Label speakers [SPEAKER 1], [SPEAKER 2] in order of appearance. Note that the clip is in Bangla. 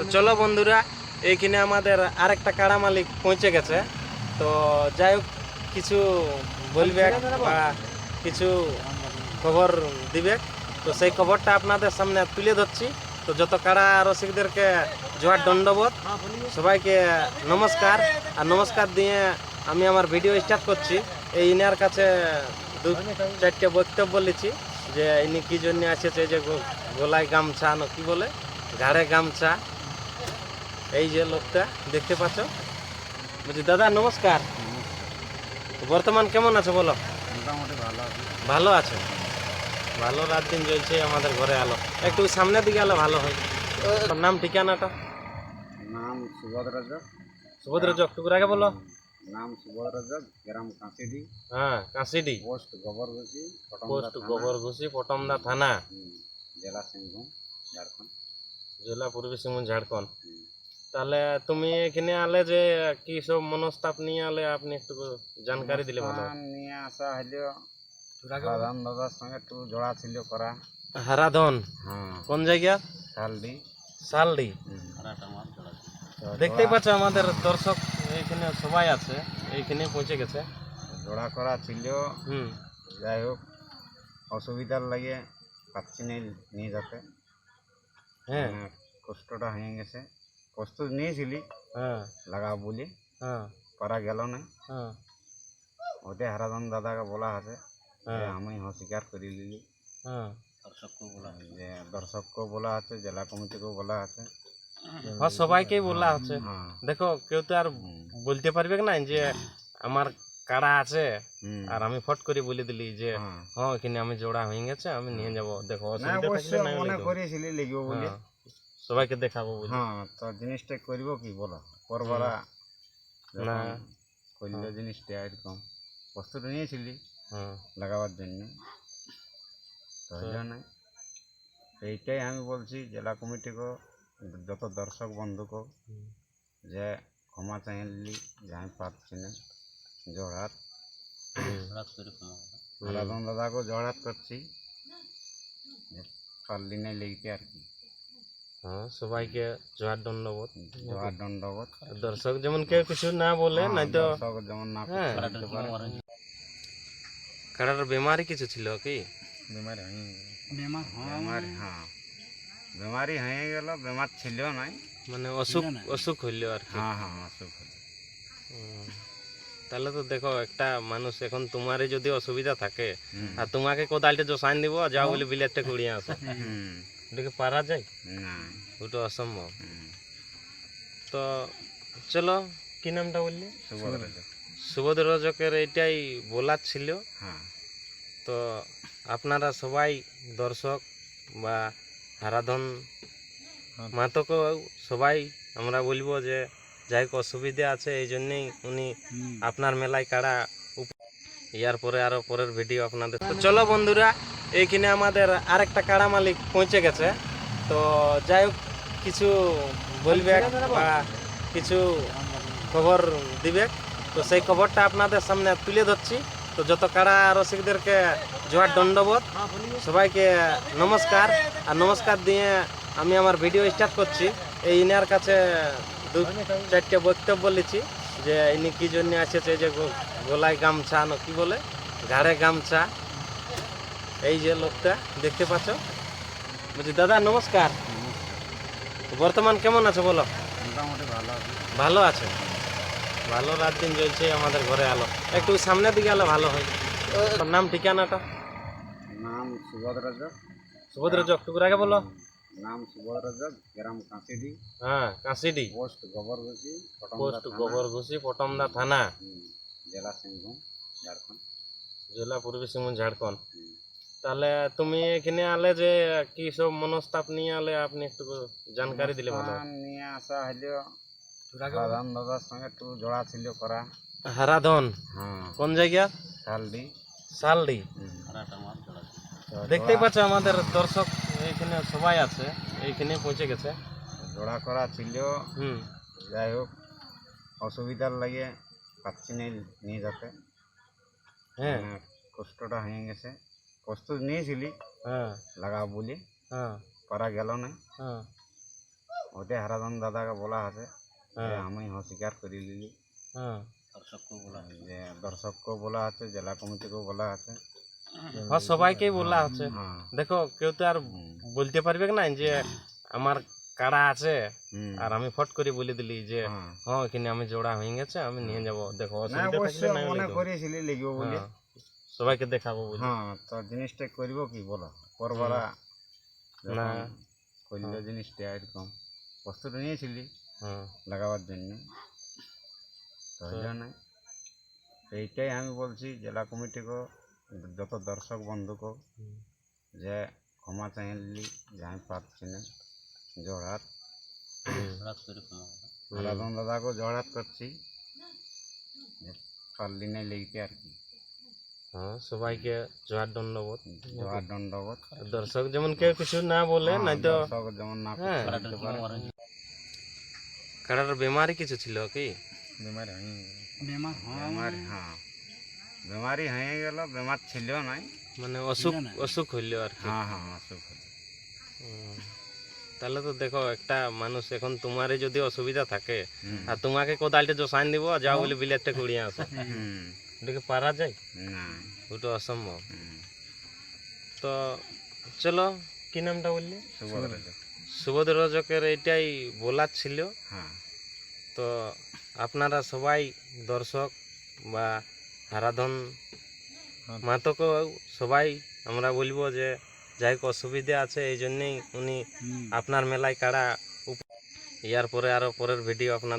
[SPEAKER 1] তো চলো বন্ধুরা এইখানে আমাদের আরেকটা কাড়া মালিক পৌঁছে গেছে। তো যাই হোক কিছু বলবে বা কিছু খবর দিবে। তো সেই খবরটা আপনাদের সামনে তুলে ধরছি। তো যত কাড়া রসিকদেরকে জোয়ার দণ্ডবোধ সবাইকে নমস্কার। আর নমস্কার দিয়ে আমি আমার ভিডিও স্টার্ট করছি। এই ইনার কাছে দু চারটে বক্তব্য লিখছি যে ইনি কী জন্য আসেছে যে গলায় গামছা না কি বলে? ঘাড়ে গামছা। এই যে লোকটা দেখতে পাচ্ছ? বলছি দাদা নমস্কার। বর্তমান কেমন আছো বলো?
[SPEAKER 2] মোটামুটি ভালো আছে।
[SPEAKER 1] ভালো আছে? ভালো রাত দিন চলছে আমাদের ঘরে আলো। একটু সামনের দিকে আলো ভালো হয়। নাম ঠিকানাটা?
[SPEAKER 2] নাম সুবোধ রাজক
[SPEAKER 1] সুভদ্র চক টুকুর আগে বলো।
[SPEAKER 2] নাম সুবোধ রাজক গ্রাম কাঁচিডি
[SPEAKER 1] হ্যাঁ কাশিডি
[SPEAKER 2] পোস্ট গোবরঘুষি
[SPEAKER 1] পোস্ট গোবরঘুষি পটমদা থানা।
[SPEAKER 2] জেলা সিংভূম ঝাড়খণ্ড।
[SPEAKER 1] জেলা পূর্বী সিংভূম ঝাড়খণ্ড। তাহলে তুমি এখানে আলে যে কি সব মনস্তাপ নিয়ে আলে আপনি একটু জানকারি দিলে ভালো
[SPEAKER 2] নিয়ে আসা হইলেও প্রধান দাদার সঙ্গে একটু জোড়া ছিল করা।
[SPEAKER 1] হারাধন?
[SPEAKER 2] হ্যাঁ।
[SPEAKER 1] কোন জায়গা?
[SPEAKER 2] শালডি।
[SPEAKER 1] শালডি। দেখতেই পাচ্ছ আমাদের দর্শক এইখানে সবাই আছে এইখানে পৌঁছে গেছে।
[SPEAKER 2] জোড়া করা ছিল।
[SPEAKER 1] হুম।
[SPEAKER 2] যাই হোক অসুবিধার লাগে পাচ্ছি না নিয়ে যেতে।
[SPEAKER 1] হ্যাঁ।
[SPEAKER 2] মানে কষ্টটা হয়ে গেছে। প্রস্তুত নিয়েছিলি।
[SPEAKER 1] হ্যাঁ।
[SPEAKER 2] বলি।
[SPEAKER 1] হ্যাঁ।
[SPEAKER 2] করা গেল না।
[SPEAKER 1] হ্যাঁ।
[SPEAKER 2] ওতে হারাধন দাদাকে বলা আছে।
[SPEAKER 1] হ্যাঁ।
[SPEAKER 2] আমি অস্বীকার করে নিলি।
[SPEAKER 1] হ্যাঁ।
[SPEAKER 2] যে দর্শককেও বলা আছে জেলা কমিটিকেও বলা আছে।
[SPEAKER 1] হ্যাঁ সবাইকেই বলা
[SPEAKER 2] হ্যাঁ।
[SPEAKER 1] দেখো কেউ তো আর বলতে পারবে না যে আমার কাড়া আছে। আর আমি ফট করে বলে দিলি যে
[SPEAKER 2] হ্যাঁ।
[SPEAKER 1] হ্যাঁ এখানে আমি জোড়া হয়ে গেছে আমি নিয়ে যাব। দেখো অসুবিধা
[SPEAKER 2] মনে করেছিলি লিখব বলে।
[SPEAKER 1] সবাইকে দেখাবো বলে।
[SPEAKER 2] হ্যাঁ তো জিনিসটা করব কি বলো? পরবরা
[SPEAKER 1] না।
[SPEAKER 2] করল জিনিসটা এরকম। প্রস্তুত নিয়েছিলি?
[SPEAKER 1] হ্যাঁ।
[SPEAKER 2] লাগাবার জন্য। তো হইল না এইটাই আমি বলছি জেলা কমিটিকে যত দর্শক বন্ধুকে
[SPEAKER 1] হুম।
[SPEAKER 2] যে ক্ষমা চাইলি যে আমি পারছি না জোড়হাত
[SPEAKER 1] হুম।
[SPEAKER 2] রাজন দাদাকে জোড়হাত করছি। যে পারলি নাই লেগতে আর কি।
[SPEAKER 1] হ্যাঁ সবাইকে জোয়ার দণ্ডবোধ
[SPEAKER 2] জোড়ার দণ্ডবোধ
[SPEAKER 1] দর্শক যেমন কেউ কিছু না বলে
[SPEAKER 2] হ্যাঁ,
[SPEAKER 1] নাই তো
[SPEAKER 2] দর্শক যেমন না
[SPEAKER 1] হ্যাঁ।
[SPEAKER 2] করতে পারে
[SPEAKER 1] কাড়ার বেমারি কিছু ছিল কি
[SPEAKER 2] বেমারি হয়ে বেমারি হ্যাঁ বেমারি হয়ে গেল বেমার ছিল নাই
[SPEAKER 1] মানে অসুখ অসুখ হইল আর কি
[SPEAKER 2] হ্যাঁ হ্যাঁ অসুখ হলো।
[SPEAKER 1] হুম। তাহলে তো দেখো একটা মানুষ এখন তোমারই যদি অসুবিধা থাকে
[SPEAKER 2] হুম।
[SPEAKER 1] আর তোমাকে কোদালটা জোসাইন দিব আর যাও বলে বিলেটটা কুড়িয়ে আসো
[SPEAKER 2] হুম,
[SPEAKER 1] ওটাকে পারা যায়?
[SPEAKER 2] না।
[SPEAKER 1] ওটা অসম্ভব। তো চলো কি নামটা বললি?
[SPEAKER 2] সুবোধ রাজক।
[SPEAKER 1] সুবোধ রজকের এইটাই বলার ছিল।
[SPEAKER 2] হ্যাঁ।
[SPEAKER 1] তো আপনারা সবাই দর্শক বা হারাধন মাতকে সবাই আমরা বলব যে যাই হোক অসুবিধা আছে এই জন্যেই উনি আপনার মেলায় কাড়া ইয়ার পরে আরও পরের ভিডিও আপনাদের তো চলো বন্ধুরা এইখানে আমাদের আরেকটা কাড়া মালিক পৌঁছে গেছে। তো যাই হোক কিছু বলবে বা কিছু খবর দিবে। তো সেই খবরটা আপনাদের সামনে তুলে ধরছি। তো যত কাড়া রসিকদেরকে জোয়ার দণ্ডবোধ সবাইকে নমস্কার। আর নমস্কার দিয়ে আমি আমার ভিডিও স্টার্ট করছি। এই ইনার কাছে দু চারটে বক্তব্য লিখছি যে ইনি কী জন্য আসেছে যে গলায় গামছা না কি বলে? ঘাড়ে গামছা। এই যে লোকটা দেখতে পাচ্ছ? বলছি দাদা নমস্কার। বর্তমান কেমন আছে বলো?
[SPEAKER 2] মোটামুটি ভালো আছে।
[SPEAKER 1] ভালো আছে? ভালো রাত দিন চলছে আমাদের ঘরে আলো। একটু সামনের দিকে আলো ভালো হয়। নাম ঠিকানাটা?
[SPEAKER 2] নাম
[SPEAKER 1] সুভদ্র চক টুকুর আগে বলো।
[SPEAKER 2] নাম সুবোধ রাজক গ্রাম কাঁচিডি
[SPEAKER 1] হ্যাঁ কাশিডি
[SPEAKER 2] পোস্ট গোবরঘুষি
[SPEAKER 1] পোস্ট গোবরঘুষি পটমদা থানা।
[SPEAKER 2] জেলা সিংভূম ঝাড়খণ্ড।
[SPEAKER 1] জেলা পূর্বী সিংভূম ঝাড়খণ্ড। তাহলে তুমি এখানে আলে যে কি সব মনস্তাপ নিয়ে আলে আপনি একটু জানকারি দিলে ভালো
[SPEAKER 2] নিয়ে আসা হইলেও প্রধান দাদার সঙ্গে একটু জোড়া ছিল করা।
[SPEAKER 1] হারাধন?
[SPEAKER 2] হ্যাঁ।
[SPEAKER 1] কোন জায়গা?
[SPEAKER 2] শালডি।
[SPEAKER 1] শালডি। দেখতেই পাচ্ছ আমাদের দর্শক এইখানে সবাই আছে এইখানে পৌঁছে গেছে।
[SPEAKER 2] জোড়া করা ছিল।
[SPEAKER 1] হুম।
[SPEAKER 2] যাই হোক অসুবিধার লাগে পাচ্ছি না নিয়ে যেতে।
[SPEAKER 1] হ্যাঁ।
[SPEAKER 2] মানে কষ্টটা হয়ে গেছে। প্রস্তুত নিয়েছিলি।
[SPEAKER 1] হ্যাঁ।
[SPEAKER 2] লাগাও বলি।
[SPEAKER 1] হ্যাঁ।
[SPEAKER 2] করা গেল না।
[SPEAKER 1] হ্যাঁ।
[SPEAKER 2] ওটা হারাধন দাদাকে বলা আছে।
[SPEAKER 1] হ্যাঁ।
[SPEAKER 2] আমি হ্যাঁ স্বীকার করে নিলি।
[SPEAKER 1] হ্যাঁ।
[SPEAKER 2] যে দর্শককেও বলা আছে জেলা কমিটিকেও বলা আছে।
[SPEAKER 1] হ্যাঁ সবাইকেই বলা আছে।
[SPEAKER 2] হ্যাঁ।
[SPEAKER 1] দেখো কেউ তো আর বলতে পারবে না যে আমার কাড়া আছে। আর আমি ফট করে বলে দিলি যে
[SPEAKER 2] হ্যাঁ।
[SPEAKER 1] হ্যাঁ এখানে আমি জোড়া হয়ে গেছে আমি নিয়ে যাব। দেখো অসুবিধা
[SPEAKER 2] মনে। করেছিলি লিখব বলে।
[SPEAKER 1] হ্যাঁ, সবাইকে দেখাবো বলে।
[SPEAKER 2] হ্যাঁ তো জিনিসটা করব কি বলো? করবারা
[SPEAKER 1] না।
[SPEAKER 2] করল জিনিসটা এরকম। প্রস্তুত নিয়েছিলি?
[SPEAKER 1] হ্যাঁ।
[SPEAKER 2] লাগাবার জন্য। তো ওই জন্য এইটাই আমি বলছি জেলা কমিটিকে যত দর্শক বন্ধুকে
[SPEAKER 1] হুম।
[SPEAKER 2] যে ক্ষমা চাইলি যে আমি পারছি না জোড়হাত
[SPEAKER 1] হুম।
[SPEAKER 2] রাধন দাদাকে জোড়হাত করছি। যে পারলি নাই লিখতে আর কি।
[SPEAKER 1] হ্যাঁ সবাইকে জোয়ার দণ্ডবোধ
[SPEAKER 2] জোড়ার দণ্ডবোধ
[SPEAKER 1] দর্শক যেমন কেউ কিছু না বলে
[SPEAKER 2] হ্যাঁ,
[SPEAKER 1] নাই তো
[SPEAKER 2] দর্শক যেমন না
[SPEAKER 1] হ্যাঁ।
[SPEAKER 2] করতে পারে
[SPEAKER 1] কাড়ার বেমারি কিছু ছিল কি
[SPEAKER 2] বেমারি হ্যাঁ বেমারি হয়ে গেল বেমার ছিল নাই
[SPEAKER 1] মানে অসুখ অসুখ হইল আর কি
[SPEAKER 2] হ্যাঁ হ্যাঁ অসুখ হলো।
[SPEAKER 1] হুম। তাহলে তো দেখো একটা মানুষ এখন তোমারই যদি অসুবিধা থাকে
[SPEAKER 2] হুম।
[SPEAKER 1] আর তোমাকে কোদালটা জোসাইন দিব আর যাও বলে বিলেটটা কুড়িয়ে আসো এটাকে পারা যায়?
[SPEAKER 2] না।
[SPEAKER 1] ওটা অসম্ভব। তো চলো কি নামটা বললি? সুবোধ রজকের এইটাই বলার ছিল।
[SPEAKER 2] হ্যাঁ।
[SPEAKER 1] তো আপনারা সবাই দর্শক বা হারাধন মাতকে সবাই আমরা বলব যে যাই হোক অসুবিধা আছে এই জন্যেই উনি আপনার মেলায় কাড়া উপ- ইয়ার পরে আরও পরের ভিডিও আপনাদের